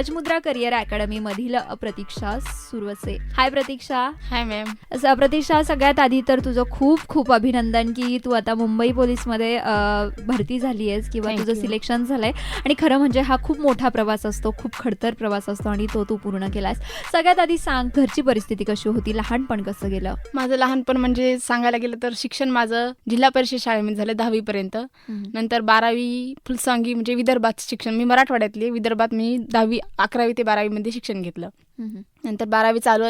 राजमुद्रा career academy मधील प्रतीक्षा सुरवसे. हाय प्रतीक्षा. हाय ma'am. असं प्रतीक्षा सगळ्यात आधी तर तुझं खूप खूप अभिनंदन की तू आता मुंबई पोलीसमध्ये भरती झाली आहेस किंवा तुझं. सिलेक्शन झालंय. आणि खरं म्हणजे हा खूप मोठा प्रवास असतो खूप खडतर प्रवास असतो आणि तो तू पूर्ण केलास सगळ्यात आधी सांग घरची परिस्थिती कशी होती? लहानपण कसं गेलं? माझं लहानपण म्हणजे सांगायला गेलं तर शिक्षण माझं जिल्हा परिषद शाळेमध्ये झालं दहावीपर्यंत. नंतर बारावी फुलसांगी म्हणजे विदर्भात शिक्षण. मी मराठवाड्यातली. विदर्भात मी दहावी अकरावी ते बारावीमध्ये शिक्षण घेतलं. नंतर बारावी चालू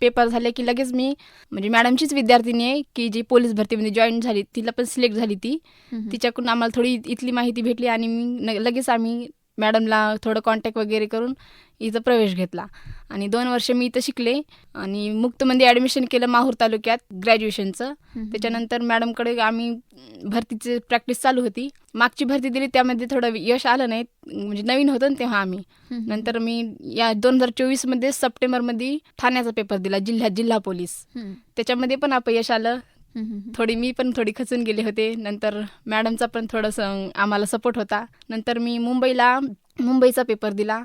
पेपर झाले की लगेच मी म्हणजे मॅडमचीच विद्यार्थिनी आहे की जी पोलीस भरतीमध्ये जॉईन झाली तिला पण सिलेक्ट झाली ती. तिच्याकडून आम्हाला थोडी इथली माहिती भेटली आणि मी लगेच आम्ही मॅडमला थोडं कॉन्टॅक्ट वगैरे करून इथं प्रवेश घेतला. आणि दोन वर्ष मी इथं शिकले. आणि मुक्तमध्ये ॲडमिशन केलं माहूर तालुक्यात ग्रॅज्युएशनचं त्याच्यानंतर मॅडमकडे आम्ही भरतीची प्रॅक्टिस चालू होती. मागची भरती दिली त्यामध्ये थोडं यश आलं नाही. म्हणजे नवीन होतं ना तेव्हा आम्ही. नंतर मी या दोन हजार चोवीसमध्ये सप्टेंबरमध्ये ठाण्याचा पेपर दिला जिल्ह्यात जिल्हा पोलीस. त्याच्यामध्ये पण अपयश आलं. थोडी मी पण थोडी खचून गेले होते. नंतर मॅडमचा पण थोडंसं आम्हाला सपोर्ट होता. नंतर मी मुंबईला मुंबईचा पेपर दिला.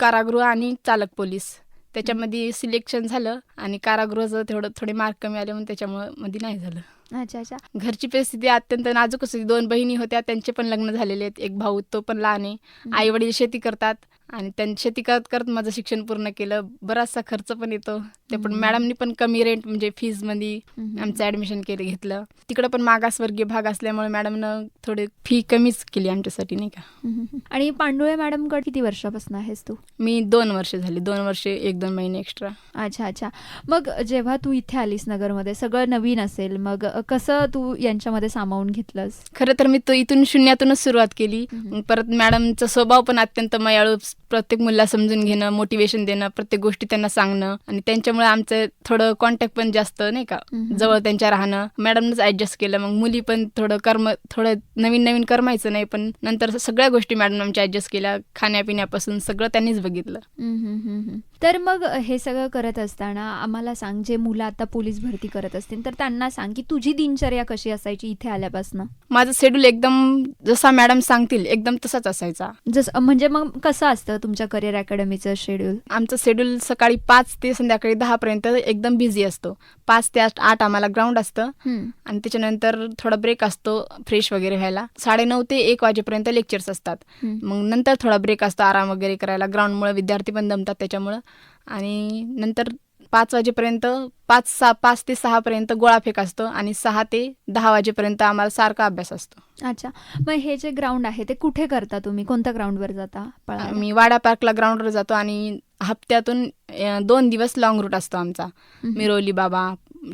कारागृह आणि चालक पोलीस. त्याच्यामध्ये सिलेक्शन झालं आणि कारागृहाचं थोडं थोडे मार्क कमी आले म्हणून त्याच्यामुळं मध्ये नाही झालं. अच्छा अच्छा. घरची परिस्थिती अत्यंत नाजूकच होती. दोन बहिणी होत्या. त्यांचे पण लग्न झालेले आहेत. एक भाऊ तो पण लहान आहे. आई वडील शेती करतात. आणि त्यां शेती करत करत माझं शिक्षण पूर्ण केलं. बराचसा खर्च पण येतो. ते पण. मॅडमनी पण कमी रेंट म्हणजे फीजमध्ये आमचं ऍडमिशन केलं घेतलं. तिकडं पण मागासवर्गीय भाग असल्यामुळे मॅडमनं थोडे फी कमीच केली आमच्यासाठी नाही का? आणि पांडुळे मॅडमकडे किती वर्षापासून आहेस तू? मी दोन वर्ष झाली. दोन वर्ष एक दोन महिने एक्स्ट्रा अच्छा अच्छा. मग जेव्हा तू इथे आलीस नगरमध्ये सगळं नवीन असेल मग कसं तू यांच्यामध्ये सामावून घेतलंस? खरं तर मी तो इथून शून्यातूनच सुरुवात केली. परत मॅडमचा स्वभाव पण अत्यंत मयाळू प्रत्येक मुलाला समजून घेणं मोटिवेशन देणं प्रत्येक गोष्टी त्यांना सांगणं आणि त्यांच्यामुळे आमचं थोडं कॉन्टॅक्ट पण जास्त नाही का. जवळ त्यांच्या राहणं. मॅडमनंच ऍडजस्ट केलं. मग मुली पण थोडं कर्म थोडं नवीन नवीन करमायचं नाही पण नंतर सगळ्या गोष्टी मॅडम आमच्या ऍडजस्ट केल्या. खाण्यापिण्यापासून सगळं त्यांनीच बघितलं. तर मग हे सगळं करत असताना आम्हाला सांग जे मुलं आता पोलीस भरती करत असतील तर त्यांना सांग की तुझी दिनचर्या कशी असायची इथे आल्यापासून? माझं शेड्यूल एकदम जसा मॅडम सांगतील एकदम तसाच असायचा. जसं म्हणजे मग कसं असतं? तुमच्या करिअर अकॅडमीचं शेड्यूल आमचं शेड्यूल सकाळी पाच ते संध्याकाळी दहा पर्यंत एकदम बिझी असतो. पाच ते आठ आठ आम्हाला ग्राउंड असतं. आणि त्याच्यानंतर थोडा ब्रेक असतो फ्रेश वगैरे व्हायला. साडेनऊ ते एक वाजेपर्यंत लेक्चर्स असतात. मग नंतर थोडा ब्रेक असतो आराम वगैरे करायला. ग्राउंडमुळे विद्यार्थी पण दमतात त्याच्यामुळं. आणि नंतर पाच वाजेपर्यंत पाच सहा पाच ते सहापर्यंत गोळाफेक असतो आणि सहा ते दहा वाजेपर्यंत आम्हाला सारखा अभ्यास असतो. अच्छा. मग हे जे ग्राउंड आहे ते कुठे करता तुम्ही? कोणत्या ग्राउंडवर जाता? मी वाडा पार्कला ग्राउंडवर जातो आणि हप्त्यातून दोन दिवस लॉंग रूट असतो आमचा. मिरोली बाबा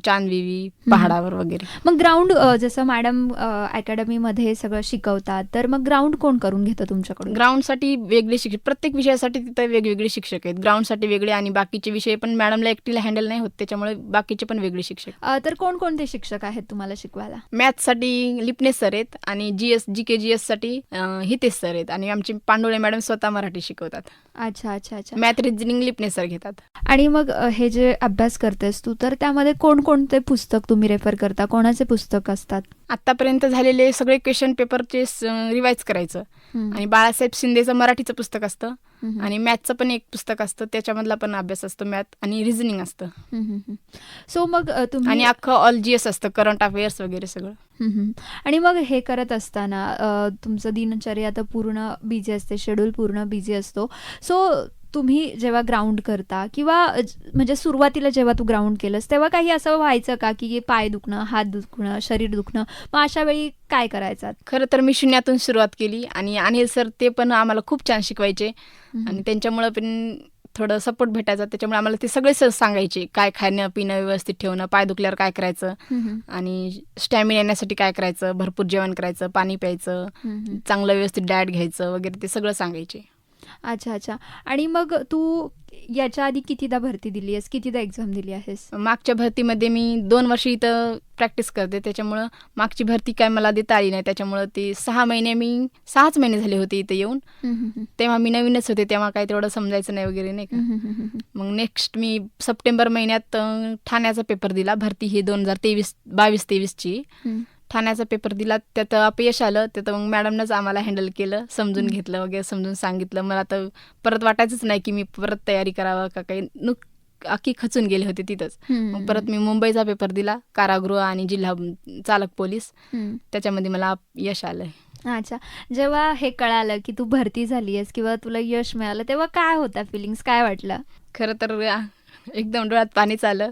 चांदविवी पहाडावर वगैरे. मग ग्राउंड जसं मॅडम अकॅडमी मध्ये सगळं शिकवतात तर मग ग्राउंड कोण करून घेतं तुमच्याकडून? ग्राउंडसाठी वेगळे शिक्षक प्रत्येक विषयासाठी तिथं वेगवेगळे शिक्षक आहेत. ग्राउंडसाठी वेगळे आणि बाकीचे विषय पण मॅडमला एकटीला हँडल नाही होत त्याच्यामुळे बाकीचे पण वेगळे शिक्षक तर कोणकोणते शिक्षक आहेत तुम्हाला शिकवायला? मॅथ्ससाठी लिपनेस सर आहेत आणि G S G K G एससाठी Hitesh sir आहेत. आणि आमचे पांडुळे मॅडम स्वतः मराठी शिकवतात. अच्छा अच्छा अच्छा. मॅथ रिजनिंग लिपनेस सर घेतात. आणि मग हे जे अभ्यास करतेस तू तर त्यामध्ये कोणकोणते पुस्तक तुम्ही रेफर करता? कोणाचे पुस्तक असतात? आतापर्यंत झालेले सगळे क्वेश्चन पेपरचे रिवाईज करायचं. आणि बाळासाहेब शिंदेचं मराठीचं पुस्तक असतं. आणि मॅथचं पण एक पुस्तक असतं. त्याच्यामधला पण अभ्यास असतो मॅथ आणि रिझनिंग असतं. सो मग तुम्ही आणि अख्खं ऑल जी एस असतं. करंट अफेअर्स वगैरे सगळं. आणि मग हे करत असताना तुमचं दिनचर्या तर पूर्ण बिझी असते. शेड्यूल पूर्ण बिझी असतो. सो तुम्ही जेव्हा ग्राउंड करता किंवा म्हणजे सुरुवातीला जेव्हा तू ग्राउंड केलंस तेव्हा काही असं व्हायचं का की पाय दुखणं हात दुखणं शरीर दुखणं? मग अशा वेळी काय करायचं खरं तर मी शून्यातून सुरुवात केली आणि अनिल सर ते पण आम्हाला खूप छान शिकवायचे. आणि त्यांच्यामुळं पण थोडं सपोर्ट भेटायचा. त्याच्यामुळे आम्हाला ते सगळे सर सांगायचे काय खाणं पिणं व्यवस्थित ठेवणं पाय दुखल्यावर काय करायचं? आणि स्टॅमिना येण्यासाठी काय करायचं? भरपूर जेवण करायचं पाणी प्यायचं. चांगलं व्यवस्थित डाएट घ्यायचं वगैरे ते सगळं सांगायचे. अच्छा अच्छा. आणि मग तू याच्या आधी कितीदा भरती दिली आहेस? कितीदा एक्झाम दिली आहेस? मागच्या भरतीमध्ये मी दोन वर्ष इथं प्रॅक्टिस करते. त्याच्यामुळं मागची भरती काय मला देता आली नाही. त्याच्यामुळं ते सहा महिने मी सहाच महिने झाले होते इथं येऊन. तेव्हा मी नवीनच होते. तेव्हा काही तेवढं समजायचं नाही वगैरे नाही का. मग नेक्स्ट मी सप्टेंबर महिन्यात अं, ठाण्याचा पेपर दिला. भरती ही दोन हजार तेवीस बावीस तेवीसची. हम्म. ठाण्याचा पेपर दिला त्यात अपयश आलं. त्यात मग मॅडमनंच आम्हाला हँडल केलं समजून घेतलं वगैरे समजून सांगितलं. मला तर परत वाटायचंच नाही की मी परत तयारी करावं का काही. नुक अख्खी खचून गेले होते तिथंच. मग परत मी मुंबईचा पेपर दिला कारागृह आणि जिल्हा चालक पोलीस. त्याच्यामध्ये मला यश आलंय. अच्छा. जेव्हा हे कळालं की तू भरती झाली आहेस किंवा तुला यश मिळालं तेव्हा काय होता फिलिंग्स काय वाटलं? खरं तर एकदम डोळ्यात पाणीच आलं.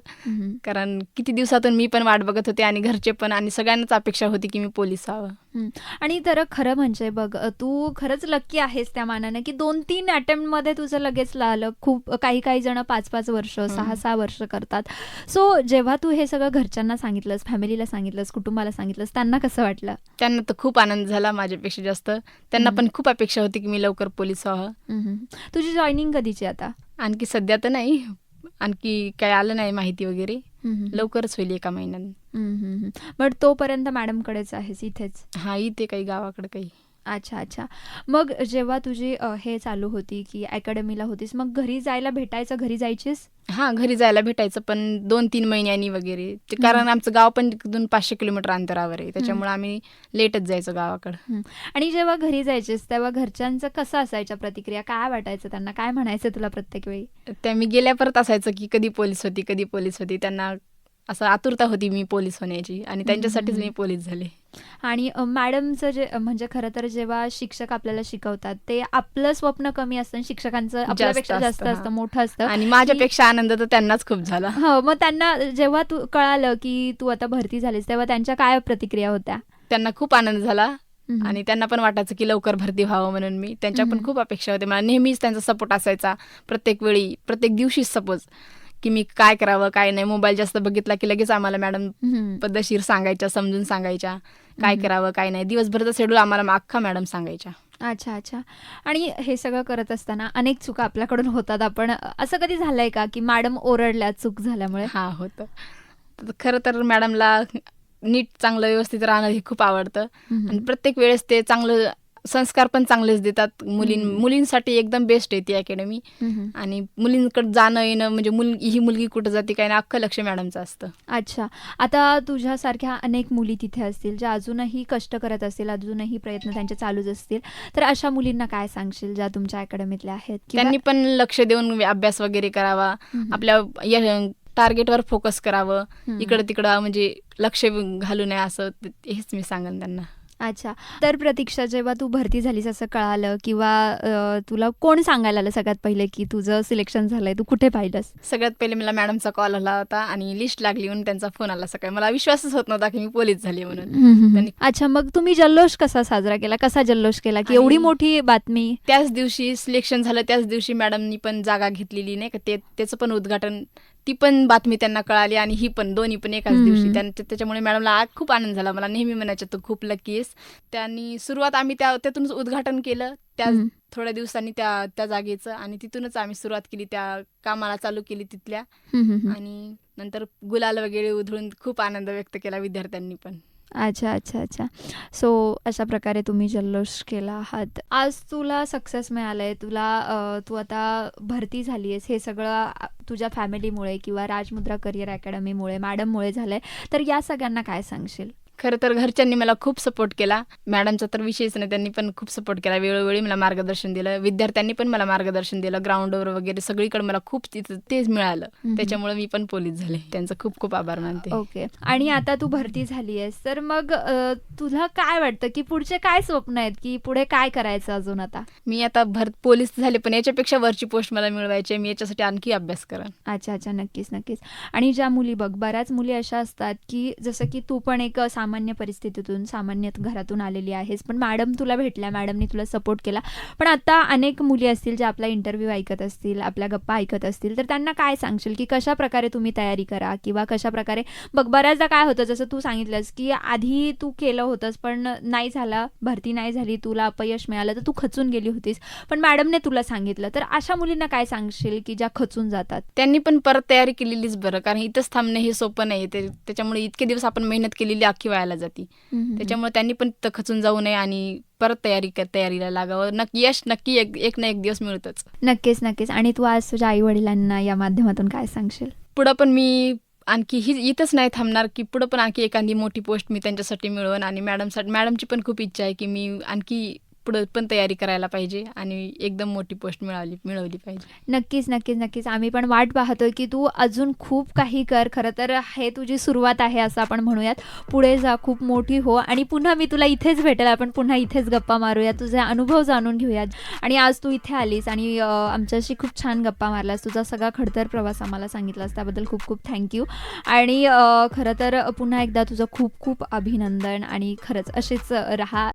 कारण किती दिवसातून मी पण वाट बघत होते आणि घरचे पण आणि सगळ्यांनाच अपेक्षा होती की मी पोलीस व्हावं. आणि तर खरं म्हणजे बघ तू खरंच लक्की आहेस त्या मानाने की दोन तीन अटेम्प्टमध्ये तुझं लगेच आलं खूप काही काही जण पाच पाच वर्ष सहा सहा वर्ष करतात. सो जेव्हा तू हे सगळं घरच्यांना सांगितलंस फॅमिलीला सांगितलंस कुटुंबाला सांगितलंस त्यांना कसं वाटलं? त्यांना तर खूप आनंद झाला माझ्यापेक्षा जास्त. त्यांना. पण खूप अपेक्षा होती की मी लवकर पोलीस व्हावं. तुझी जॉईनिंग कधीची आता? आणखी सध्या तर नाही. आणखी काय आलं नाही माहिती वगैरे. लवकरच होईल एका महिन्यात. बट तोपर्यंत मॅडमकडेच आहेस इथेच हा इथे काही गावाकडे काही अच्छा अच्छा. मग जेव्हा तुझी अ, हे चालू होती की अकॅडमीला होतीस मग घरी जायला भेटायचं घरी जायचीस? हा घरी जायला भेटायचं पण दोन तीन महिन्यांनी वगैरे. ते कारण आमचं गाव पण तिथून पाचशे किलोमीटर अंतरावर आहे त्याच्यामुळे आम्ही लेटच जायचो गावाकडं. हं. आणि जेव्हा घरी जायचीस तेव्हा घरच्यांचं कसं असायच्या प्रतिक्रिया? काय वाटायचं त्यांना? काय म्हणायचं तुला प्रत्येक वेळी? त्या मी गेल्या परत असायचं की कधी पोलीस होती कधी पोलीस होती. त्यांना असं आतुरता होती मी पोलीस होण्याची आणि त्यांच्यासाठीच मी पोलीस झाले. आणि अ, मॅडमचं जे म्हणजे खरं तर जेव्हा शिक्षक आपल्याला शिकवतात ते आपलं स्वप्न कमी असतं आणि शिक्षकांचं आपल्यापेक्षा जास्त असतं, असतं. मोठं असतं आणि माझ्यापेक्षा आनंद तर त्यांनाच खूप झाला हो मग त्यांना जेव्हा तू कळालं की तू आता भरती झालीस तेव्हा त्यांच्या काय प्रतिक्रिया होत्या त्यांना खूप आनंद झाला हम्म. आणि त्यांना पण वाटायचं की लवकर भरती व्हावं म्हणून मी त्यांच्या पण हम्म. खूप अपेक्षा होत्या मला नेहमीच त्यांचा सपोर्ट असायचा प्रत्येक वेळी प्रत्येक दिवशीच सपोज की मी काय करावं काय नाही मोबाईल जास्त बघितला की लगेच आम्हाला मॅडम हम्म. पद्धतशीर सांगायच्या समजून सांगायच्या काय. करावं काय नाही. दिवसभरचा शेड्यूल आम्हाला अख्खा मॅडम सांगायच्या. अच्छा अच्छा. आणि हे सगळं करत असताना अनेक चुका आपल्याकडून होतात. आपण असं कधी झालंय का की मॅडम ओरडल्या चूक झाल्यामुळे? हा होतं. खरं तर मॅडमला नीट चांगलं व्यवस्थित राहणं हे खूप आवडतं. आणि प्रत्येक वेळेस ते चांगलं संस्कार पण चांगलेच देतात मुलीं. मुलींसाठी एकदम बेस्ट आहे ती अकॅडमी. आणि मुलींकडे जाणं येणं म्हणजे मुलगी ही मुलगी कुठं जाते काय नाही अख्खं लक्ष मॅडमचं असतं अच्छा आता तुझ्यासारख्या अनेक मुली तिथे असतील ज्या अजूनही कष्ट करत असतील अजूनही प्रयत्न त्यांचे चालूच असतील तर अशा मुलींना काय सांगशील ज्या तुमच्या अकॅडमीतल्या आहेत त्यांनी पण लक्ष देऊन अभ्यास वगैरे करावा. आपल्या टार्गेटवर फोकस करावं. इकडं तिकडं म्हणजे लक्ष घालू नये असं हेच मी सांगेन त्यांना अच्छा. तर प्रतीक्षा जेव्हा तू भरती झालीस असं कळालं किंवा तुला कोण सांगायला आलं सगळ्यात पहिले की तुझं सिलेक्शन झालंय तू कुठे पाहिलंस? सगळ्यात पहिले मला मॅडमचा कॉल आला होता आणि लिस्ट लागली म्हणून त्यांचा फोन आला सकाळी. मला विश्वासच होत नव्हता की मी पोलीस झाली म्हणून. अच्छा मग तुम्ही जल्लोष कसा साजरा केला? कसा जल्लोष केला? की एवढी मोठी बातमी? त्याच दिवशी सिलेक्शन झालं त्याच दिवशी मॅडमनी पण जागा घेतलेली नाही का? ते त्याचं पण उद्घाटन ती पण बातमी त्यांना कळाली आणि ही पण दोन्ही पण एकाच. दिवशी त्यांच्या त्याच्यामुळे मॅडमला आज खूप आनंद झाला मला नेहमी म्हणायचं तू खूप लकी आहेस त्यांनी सुरुवात आम्ही त्या त्यातूनच उद्घाटन केलं त्या. थोड्या दिवसांनी त्या त्या जागेचं आणि तिथूनच आम्ही सुरुवात केली त्या कामाला चालू केली तिथल्या. आणि नंतर गुलाल वगैरे उधळून खूप आनंद व्यक्त केला विद्यार्थ्यांनी पण अच्छा अच्छा अच्छा. सो अशा प्रकारे तुम्ही जल्लोष केला आहात. आज तुला सक्सेस मिळालंय. तुला अ, तू आता भरती झाली आहेस हे सगळं आ, तुझ्या फॅमिलीमुळे किंवा राजमुद्रा करिअर अकॅडमीमुळे मॅडममुळे झालंय. तर या सगळ्यांना काय सांगशील? खरं तर घरच्यांनी मला खूप सपोर्ट केला. मॅडमचा तर विषयच नाही त्यांनी पण खूप सपोर्ट केला. वेळोवेळी मला मार्गदर्शन दिलं. विद्यार्थ्यांनी पण मला मार्गदर्शन दिलं. ग्राउंडवर वगैरे सगळीकडे मला खूप तिथं तेच मिळालं. त्याच्यामुळे मी पण पोलीस झाले. त्यांचं खूप खूप आभार मानते. ओके. आणि आता तू भरती झाली आहेस. तर मग तुला काय वाटतं की पुढचे काय स्वप्न आहेत? की पुढे काय करायचं अजून आता? मी आता भर पोलीस झाले पण याच्यापेक्षा वरची पोस्ट मला मिळवायची. मी याच्यासाठी आणखी अभ्यास करेन. अच्छा अच्छा. नक्कीच नक्कीच. आणि ज्या मुली बघ बऱ्याच मुली अशा असतात की जसं की तू पण एक सामान्य परिस्थितीतून सामान्य घरातून आलेली आहेस. पण मॅडम तुला भेटल्या मॅडमनी तुला सपोर्ट केला. पण आता अनेक मुली असतील ज्या आपला इंटरव्ह्यू ऐकत असतील आपल्या गप्पा ऐकत असतील तर त्यांना काय सांगशील? की कशा प्रकारे तुम्ही तयारी करा? किंवा कशा प्रकारे? बघ बऱ्याचदा काय होतं जसं तू सांगितलंस की आधी तू केलं होतंस पण नाही झाला भरती नाही झाली तुला अपयश मिळालं तर तू खचून गेली होतीस. पण मॅडमने तुला सांगितलं. तर अशा मुलींना काय सांगशील की ज्या खचून जातात? त्यांनी पण परत तयारी केलेलीच बरं कारण इथंच थांबणं हे सोपं नाही ते त्याच्यामुळे इतके दिवस आपण मेहनत केलेली अख्खी व्हायला जाते. त्याच्यामुळे त्यांनी पण तिथं खचून जाऊ नये आणि परत तयारी तयारीला लागावं. नक्की यश नक्की एक एक ना एक दिवस मिळतच. नक्कीच नक्कीच. आणि तू आज तुझ्या आई वडिलांना या माध्यमातून काय सांगशील? पुढं पण मी आणखी ही इथंच नाही थांबणार की पुढं पण आणखी एखादी मोठी पोस्ट मी त्यांच्यासाठी मिळवन आणि मॅडमसाठी मॅडमची पण खूप इच्छा आहे की मी आणखी पुढं पण तयारी करायला पाहिजे आणि एकदम मोठी पोस्ट मिळाली मिळवली पाहिजे. नक्कीच नक्कीच नक्कीच. आम्ही पण वाट पाहतोय की तू अजून खूप काही कर. खरं तर हे तुझी सुरुवात आहे असं आपण म्हणूयात. पुढे जा खूप मोठी हो. आणि पुन्हा मी तुला इथेच भेटेल. आपण पुन्हा इथेच गप्पा मारूया तुझे अनुभव जाणून घेऊयात. आणि आज तू इथे आलीस आणि आमच्याशी खूप छान गप्पा मारलास. तुझा सगळा खडतर प्रवास आम्हाला सांगितलास. त्याबद्दल खूप खूप थँक्यू आणि खरं तर पुन्हा एकदा तुझं खूप खूप अभिनंदन. आणि खरंच असेच राहा.